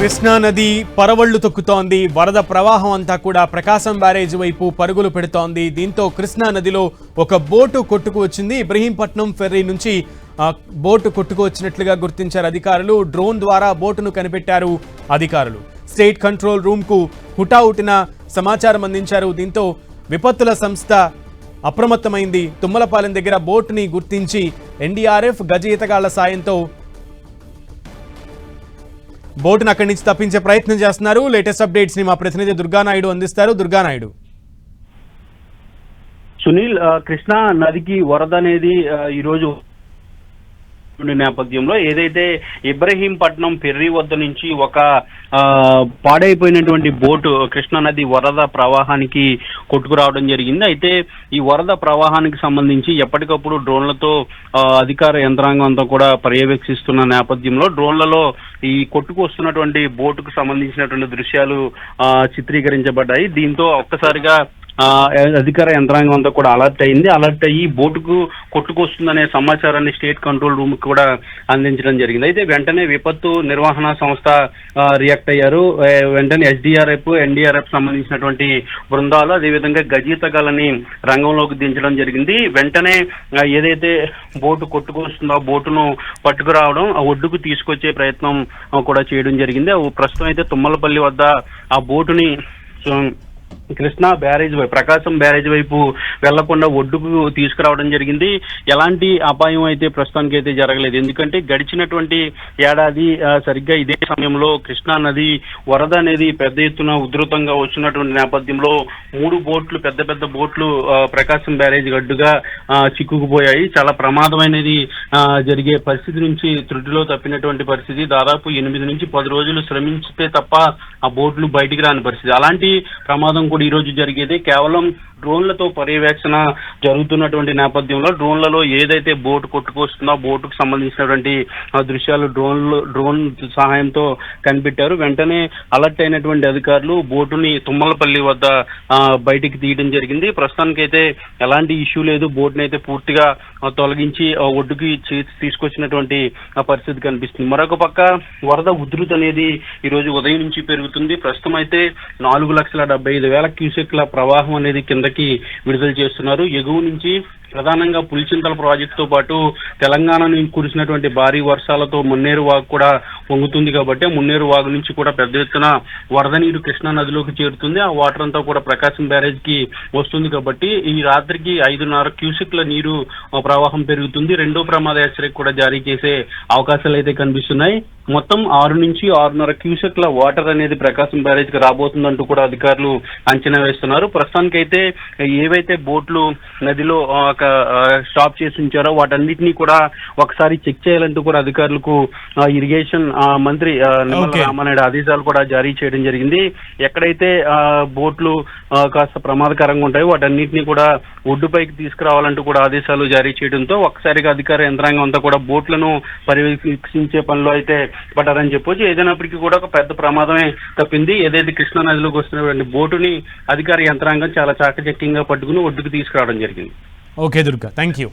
కృష్ణా నది పరవళ్ళు తొక్కుతోంది. వరద ప్రవాహం అంతా కూడా ప్రకాశం బ్యారేజ్ వైపు పరుగులు పెడుతోంది. దీంతో కృష్ణా నదిలో ఒక బోటు కొట్టుకు వచ్చింది. ఇబ్రహీంపట్నం ఫెర్రీ నుంచి బోటు కొట్టుకు వచ్చినట్లుగా గుర్తించారు అధికారులు. డ్రోన్ ద్వారా బోటును కనిపెట్టారు అధికారులు. స్టేట్ కంట్రోల్ రూమ్కు హుటాహుటిన సమాచారం అందించారు. దీంతో విపత్తుల సంస్థ అప్రమత్తమైంది. తుమ్మలపాలెం దగ్గర బోటుని గుర్తించి ఎన్డీఆర్ఎఫ్ గజ ఈతగాళ్ళ సాయంతో బోటును అక్కడి నుంచి తప్పించే ప్రయత్నం చేస్తున్నారు. లేటెస్ట్ అప్డేట్స్ని మా ప్రతినిధి దుర్గానాయుడు అందిస్తారు. దుర్గానాయుడు. సునీల్ కృష్ణా నదికి వరద అనేది ఈ ఈరోజు నేపథ్యంలో ఏదైతే ఇబ్రహీంపట్నం పెర్రి వద్ద నుంచి ఒక పాడైపోయినటువంటి బోటు కృష్ణా నది వరద ప్రవాహానికి కొట్టుకురావడం జరిగింది. అయితే ఈ వరద ప్రవాహానికి సంబంధించి ఎప్పటికప్పుడు డ్రోన్లతో అధికార యంత్రాంగం అంతా కూడా పర్యవేక్షిస్తున్న నేపథ్యంలో డ్రోన్లలో ఈ కొట్టుకు వస్తున్నటువంటి బోటుకు సంబంధించినటువంటి దృశ్యాలు చిత్రీకరించబడ్డాయి. దీంతో ఒక్కసారిగా అధికార యంత్రాంగం అంతా కూడా అలర్ట్ అయింది. అలర్ట్ అయ్యి బోటుకు కొట్టుకొస్తుందనే సమాచారాన్ని స్టేట్ కంట్రోల్ రూమ్ కూడా అందించడం జరిగింది. అయితే వెంటనే విపత్తు నిర్వహణ సంస్థ రియాక్ట్ అయ్యారు. వెంటనే ఎస్డిఆర్ఎఫ్ ఎన్డీఆర్ఎఫ్ సంబంధించినటువంటి బృందాలు అదేవిధంగా గజీతగాలని రంగంలోకి దించడం జరిగింది. వెంటనే ఏదైతే బోటు కొట్టుకొస్తుందో ఆ బోటును పట్టుకురావడం ఆ ఒడ్డుకు తీసుకొచ్చే ప్రయత్నం కూడా చేయడం జరిగింది. ప్రస్తుతం అయితే తుమ్మలపల్లి వద్ద ఆ బోటుని కృష్ణా బ్యారేజ్ వైపు ప్రకాశం బ్యారేజ్ వైపు వెళ్ళకుండా ఒడ్డుకు తీసుకురావడం జరిగింది. ఎలాంటి అపాయం అయితే ప్రస్తుతానికి అయితే జరగలేదు. ఎందుకంటే గడిచినటువంటి ఏడాది సరిగ్గా ఇదే సమయంలో కృష్ణా నది వరద అనేది పెద్ద ఎత్తున ఉధృతంగా వచ్చినటువంటి నేపథ్యంలో మూడు బోట్లు పెద్ద పెద్ద బోట్లు ప్రకాశం బ్యారేజ్ గడ్డుగా చిక్కుకుపోయాయి. చాలా ప్రమాదమైనది జరిగే పరిస్థితి నుంచి త్రుటిలో తప్పినటువంటి పరిస్థితి. దాదాపు ఎనిమిది నుంచి పది రోజులు శ్రమించితే తప్ప ఆ బోట్లు బయటికి రాని పరిస్థితి. అలాంటి ప్రమాదం కూడా ఈ రోజు జరిగేది కేవలం డ్రోన్లతో పర్యవేక్షణ జరుగుతున్నటువంటి నేపథ్యంలో డ్రోన్లలో ఏదైతే బోటు కొట్టుకొస్తుందో ఆ బోటుకు సంబంధించినటువంటి దృశ్యాలు డ్రోన్లు డ్రోన్ సహాయంతో కనిపెట్టారు. వెంటనే అలర్ట్ అయినటువంటి అధికారులు బోటుని తుమ్మలపల్లి వద్ద బయటికి తీయడం జరిగింది. ప్రస్తుతానికైతే ఎలాంటి ఇష్యూ లేదు. బోట్ని అయితే పూర్తిగా తొలగించి ఆ, ఒడ్డుకి తీసుకొచ్చినటువంటి ఆ పరిస్థితి కనిపిస్తుంది. మరొక పక్క వరద ఉధృతి అనేది ఈ రోజు ఉదయం నుంచి పెరుగుతుంది. ప్రస్తుతం అయితే నాలుగు లక్షల డెబ్బై ఐదు వేల క్యూసెక్ల ప్రవాహం అనేది కిందకి విడుదల చేస్తున్నారు. ఎగువ నుంచి ప్రధానంగా పులిచింతల ప్రాజెక్టుతో పాటు తెలంగాణ నుంచి కురిసినటువంటి భారీ వర్షాలతో మున్నేరు వాగు కూడా పొంగుతుంది కాబట్టి మున్నేరు వాగు నుంచి కూడా పెద్ద ఎత్తున వరద నీరు కృష్ణా నదిలోకి చేరుతుంది. ఆ వాటర్ అంతా కూడా ప్రకాశం బ్యారేజ్కి వస్తుంది కాబట్టి ఈ రాత్రికి ఐదున్నర క్యూసెక్ల నీరు ప్రవాహం పెరుగుతుంది. రెండో ప్రమాద హెచ్చరిక కూడా జారీ చేసే అవకాశాలు అయితే కనిపిస్తున్నాయి. మొత్తం ఆరు నుంచి ఆరున్నర క్యూసెక్ల వాటర్ అనేది ప్రకాశం బ్యారేజ్కి రాబోతుందంటూ కూడా అధికారులు అంచనా వేస్తున్నారు. ప్రస్తుతానికైతే ఏవైతే బోట్లు నదిలో ఒక స్టాప్ చేసి ఉంచారో వాటన్నిటినీ కూడా ఒకసారి చెక్ చేయాలంటూ కూడా అధికారులకు ఇరిగేషన్ మంత్రి Okay. రామానాయుడు ఆదేశాలు కూడా జారీ చేయడం జరిగింది. ఎక్కడైతే బోట్లు కాస్త ప్రమాదకరంగా ఉంటాయో వాటన్నిటిని కూడా ఒడ్డుపైకి తీసుకురావాలంటూ కూడా ఆదేశాలు జారీ చేయడంతో ఒక్కసారిగా అధికార యంత్రాంగం అంతా కూడా బోట్లను పర్యవేక్షించే పనిలో అయితే పడ్డారని చెప్పొచ్చు. ఏదైనప్పటికీ కూడా ఒక పెద్ద ప్రమాదమే తప్పింది. ఏదైతే కృష్ణా నదిలోకి వస్తున్నటువంటి బోటుని అధికార యంత్రాంగం చాలా చాకచక్యంగా పట్టుకుని ఒడ్డుకు తీసుకురావడం జరిగింది. ఓకే దుర్గా. Thank you